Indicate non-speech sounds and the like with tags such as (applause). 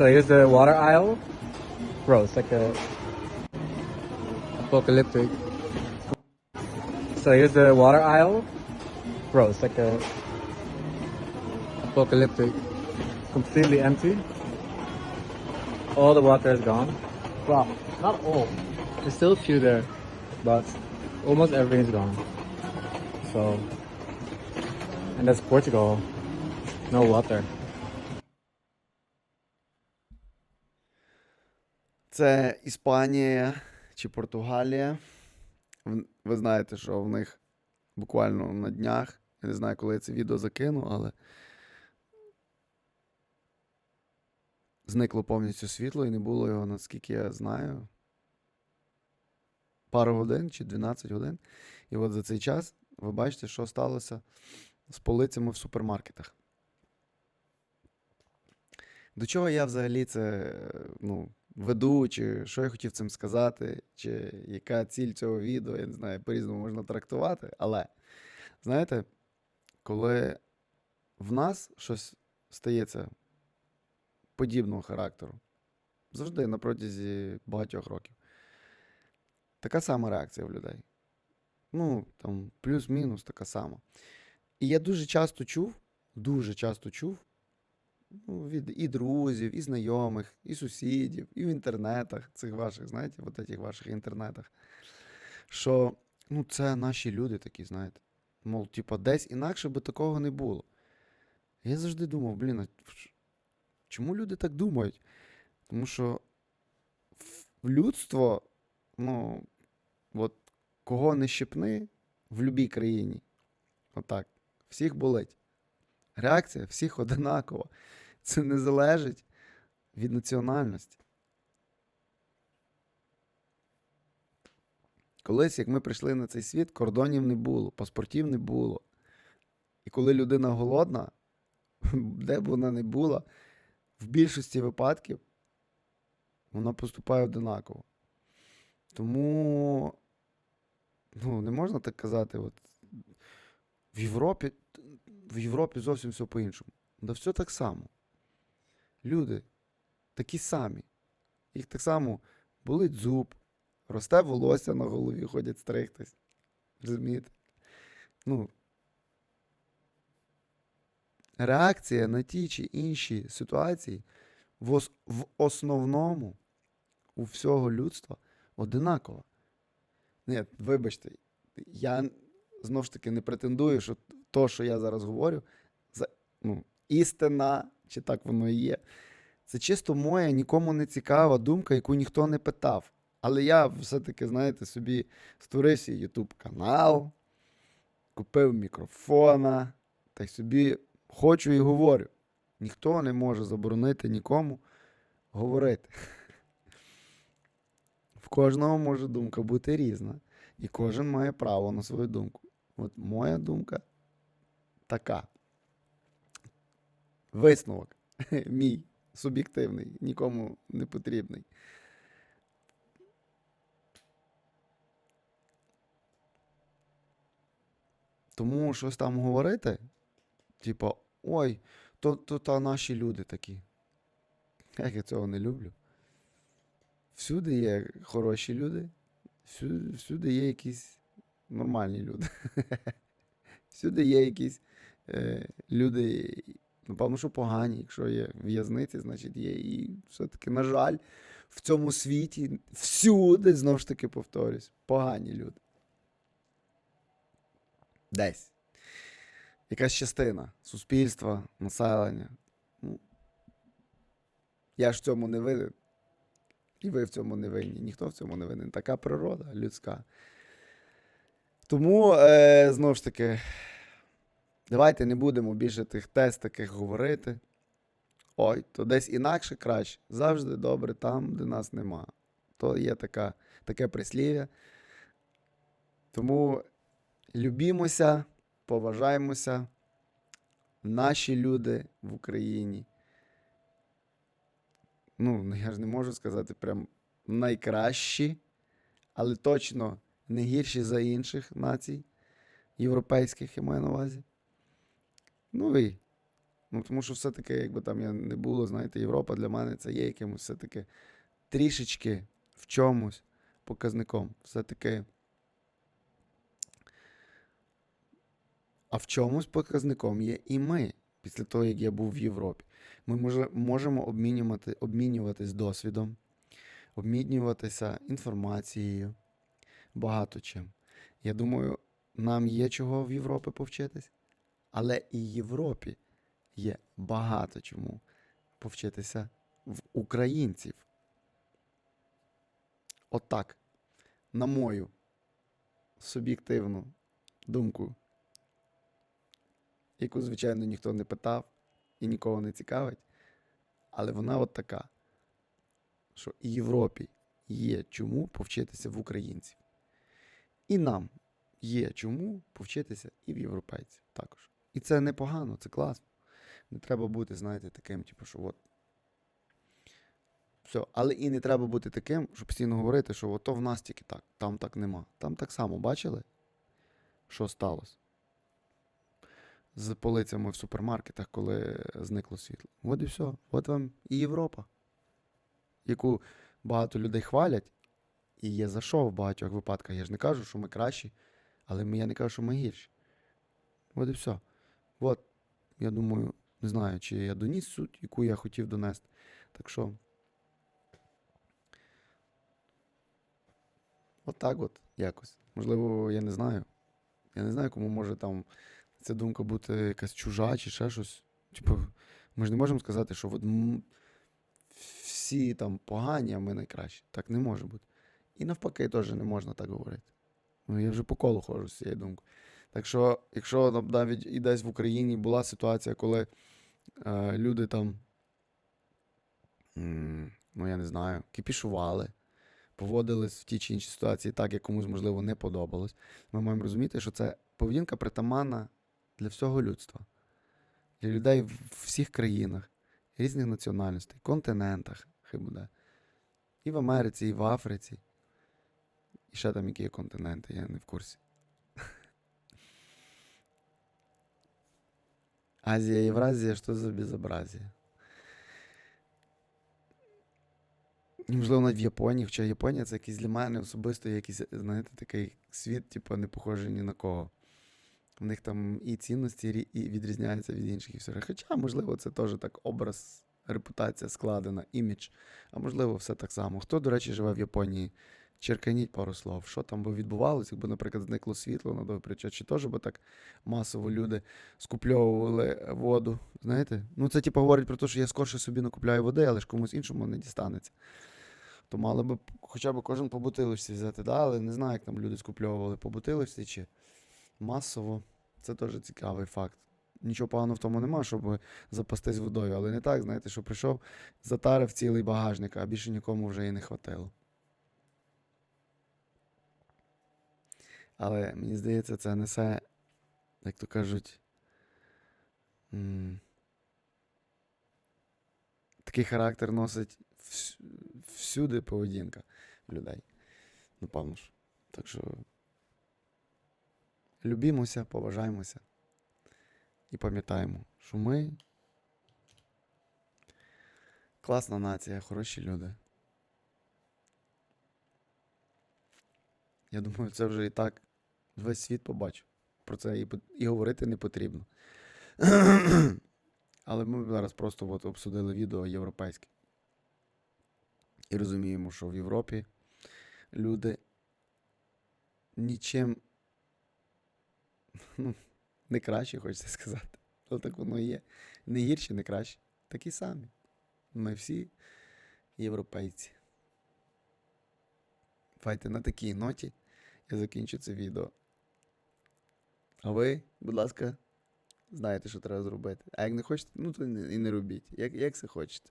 So here's the water aisle. Bro, it's like a apocalyptic. So here's the water aisle. Bro, it's like a apocalyptic. Completely empty. All the water is gone. Well, not all. There's still a few there, but almost everything's gone. So, and that's Portugal. No water. Це Іспанія чи Португалія. Ви знаєте, що в них буквально на днях. Я не знаю, коли я це відео закину, але зникло повністю світло і не було його, наскільки я знаю. Пару годин чи 12 годин. І от за цей час ви бачите, що сталося з полицями в супермаркетах. До чого я взагалі це ну, веду, чи що я хотів цим сказати, чи яка ціль цього відео, я не знаю, по-різному можна трактувати. Але знаєте, коли в нас щось стається подібного характеру, завжди на протязі багатьох років, така сама реакція в людей. Ну, там, плюс-мінус така сама. І я дуже часто чув, дуже часто чув ну, від і друзів, і знайомих, і сусідів, і в інтернетах цих ваших, знаєте, от этих ваших інтернетах. Що ну, це наші люди такі, знаєте. Мов, типа, десь інакше би такого не було. Я завжди думав, блін, а чому люди так думають? Тому що в- людство, ну, от кого не щепни в будь-якій країні, отак, всіх болить. Реакція всіх одинакова. Це не залежить від національності. Колись, як ми прийшли на цей світ, кордонів не було, паспортів не було. І коли людина голодна, (laughs) де б вона не була, в більшості випадків вона поступає одинаково. Тому ну, не можна так казати. От, в Європі, в Європі зовсім все по-іншому. Да все так само. Люди такі самі. Їх так само болить зуб, росте волосся на голові, ходять стригтись. Розумієте? Ну, реакція на ті чи інші ситуації в, ос- в основному у всього людства одинакова. Ні, вибачте, я знову ж таки не претендую, що то, що я зараз говорю, за, ну, істина, чи так воно і є. Це чисто моя, нікому не цікава думка, яку ніхто не питав. Але я все-таки, знаєте, собі створив свій YouTube канал, купив мікрофона, та й собі хочу і говорю. Ніхто не може заборонити нікому говорити. В кожного може думка бути різна. І кожен має право на свою думку. От моя думка така. Висновок (laughs) мій суб'єктивний, нікому не потрібний. Тому щось там говорити, типу, ой, то, то та наші люди такі. Як я цього не люблю. Всюди є хороші люди, всюди, всюди є якісь нормальні люди. (laughs) Всюди є якісь е, люди, напевно, що погані. Якщо є в'язниці, значить є. І все-таки, на жаль, в цьому світі всюди, знову ж таки, повторюсь, погані люди. Десь. Якась частина суспільства, населення. Ну, я ж в цьому не винен. І ви в цьому не винні. Ніхто в цьому не винен. Така природа людська. Тому, е, знову ж таки, давайте не будемо більше тих тест таких говорити. Ой, то десь інакше краще. Завжди добре там, де нас нема. То є така, таке прислів'я. Тому любімося, поважаємося. Наші люди в Україні. Ну, я ж не можу сказати прям найкращі, але точно не гірші за інших націй європейських, я маю на увазі. Ну і Ну, тому що все-таки, якби там я не було, знаєте, Європа для мене це є якимось все-таки трішечки в чомусь показником. Все-таки. А в чомусь показником є і ми, після того, як я був в Європі. Ми може, можемо обмінювати, обмінюватись досвідом, обмінюватися інформацією, багато чим. Я думаю, нам є чого в Європі повчитись, але і Європі є багато чому повчитися в українців. Отак, на мою суб'єктивну думку, яку, звичайно, ніхто не питав і нікого не цікавить, але вона от така, що і Європі є чому повчитися в українців. І нам є чому повчитися і в європейців також. І це непогано, це класно. Не треба бути, знаєте, таким, типу, що от. Все. Але і не треба бути таким, щоб постійно говорити, що ото в нас тільки так, там так нема. Там так само бачили, що сталося з полицями в супермаркетах, коли зникло світло. От і все. От вам і Європа, яку багато людей хвалять, і є за що в багатьох випадках. Я ж не кажу, що ми кращі, але я не кажу, що ми гірші. От і все. От, я думаю, не знаю, чи я доніс суть, яку я хотів донести. Так що. От от якось. Можливо, я не знаю. Я не знаю, кому може там ця думка бути якась чужа чи ще щось. Типу, ми ж не можемо сказати, що от всі там погані, а ми найкращі. Так не може бути. І навпаки, теж не можна так говорити. Ну, я вже по колу ходжу з цією думкою. Так що, якщо навіть і десь в Україні була ситуація, коли е, люди там, ну я не знаю, кипішували, поводились в тій чи іншій ситуації так, як комусь, можливо, не подобалось, ми маємо розуміти, що це поведінка притаманна для всього людства, для людей в всіх країнах, різних національностей, континентах, хай буде. І в Америці, і в Африці. І ще там які є континенти, я не в курсі. Азія, Євразія, що за безобразие? Можливо, навіть в Японії, хоча Японія це якийсь для мене особисто якийсь, знаєте, такий світ, типу, не похожий ні на кого. В них там і цінності і відрізняються від інших і все. Хоча, можливо, це теж так образ, репутація складена, імідж. А можливо, все так само. Хто, до речі, живе в Японії? Черканіть пару слов. Що там би відбувалося, якби, наприклад, зникло світло на довгий чи теж би так масово люди скупльовували воду. Знаєте? Ну, це типу говорить про те, що я скорше собі накупляю води, але ж комусь іншому не дістанеться. То мали би хоча б кожен по бутилочці взяти, да? але не знаю, як там люди скупльовували по бутилочці чи масово. Це теж цікавий факт. Нічого поганого в тому нема, щоб запастись водою, але не так, знаєте, що прийшов, затарив цілий багажник, а більше нікому вже і не хватило. Але мені здається, це несе, як то кажуть, такий характер носить всюди поведінка людей. Напевно ж. Так що любімося, поважаємося і пам'ятаємо, що ми класна нація, хороші люди. Я думаю, це вже і так весь світ побачив. Про це і, і говорити не потрібно. (clears throat) Але ми зараз просто от обсудили відео європейське. І розуміємо, що в Європі люди нічим ну, не краще, хочеться сказати. Але так воно є. Не гірші, не краще. Такі самі. Ми всі європейці. Файте на такій ноті я закінчу це відео. А ви, будь ласка, знаєте, що треба зробити. А як не хочете, ну то і не- робіть. Як, як це хочете.